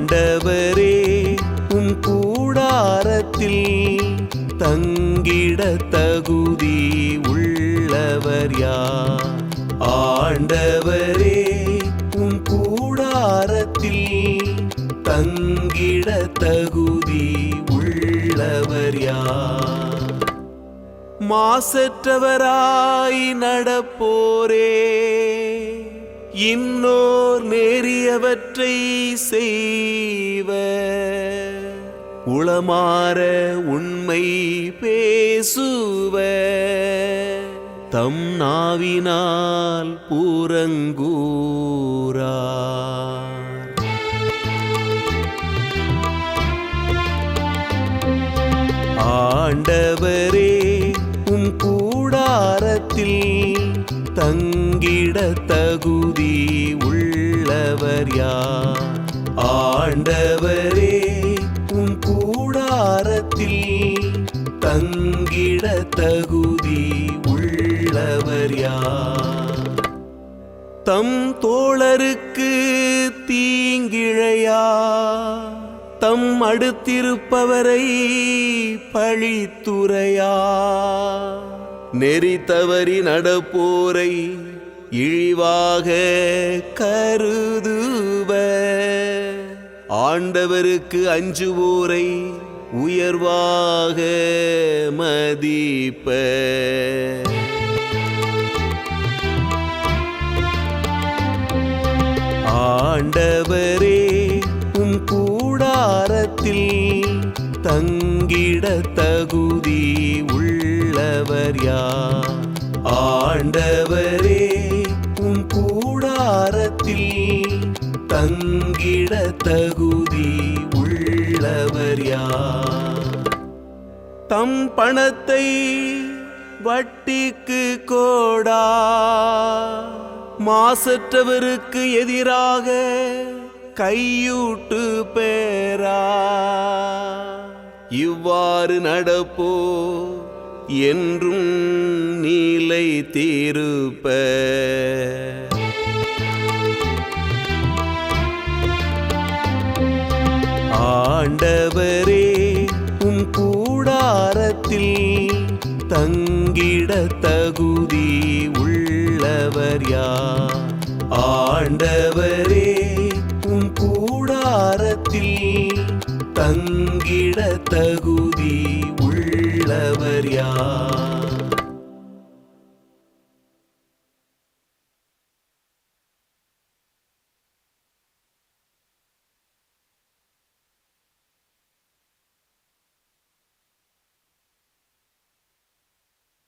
ஆண்டவரே உம் கூடாரத்தில் தங்கிட தகுதி உள்ளவர் யார்? ஆண்டவரே உம் கூடாரத்தில் தங்கிட தகுதி உள்ளவர் யார்? மாசற்றவராய் நடப்போரே. இன்னோர் நேரியவற்றை செய்வ. உளமாற உண்மை பேசுவ. தம் நாவினால் பூரங்கூரா ஆண்டவரே உம் கூடாரத்தில் தங்க பங்கிட தகுதி உள்ளவர் யார்? ஆண்டவரே உன் கூடாரத்தில் தங்கிட தகுதி உள்ளவர் யார்? தம் தோழருக்கு தீங்கிழையா? தம் அடுத்திருப்பவரை பழித்துறையா? நெறி தவறி நடப்போரை இழிவாக கருதுவ ஆண்டவருக்கு அஞ்சுவோரை உயர்வாக மதிப்ப ஆண்டவரே உம் கூடாரத்தில் தங்கிட தகுதி உள்ளவர் யார்? ஆண்டவரே உம் கூடாரத்தில் தங்கிட தகுதி உள்ளவர் யார்? தம் பணத்தை வட்டிக்கு கோடா மாசற்றவருக்கு எதிராக கையூட்டு பேரா. இவ்வாறு நடப்போ என்றும் நீலை தீருப்ப. ஆண்டவரே உம் கூடாரத்தில் தங்கிட தகுதி உள்ளவர் யார்? ஆண்டவரே உம் கூடாரத்தில் தங்கிட தகுதி உள்ளவர் யார்?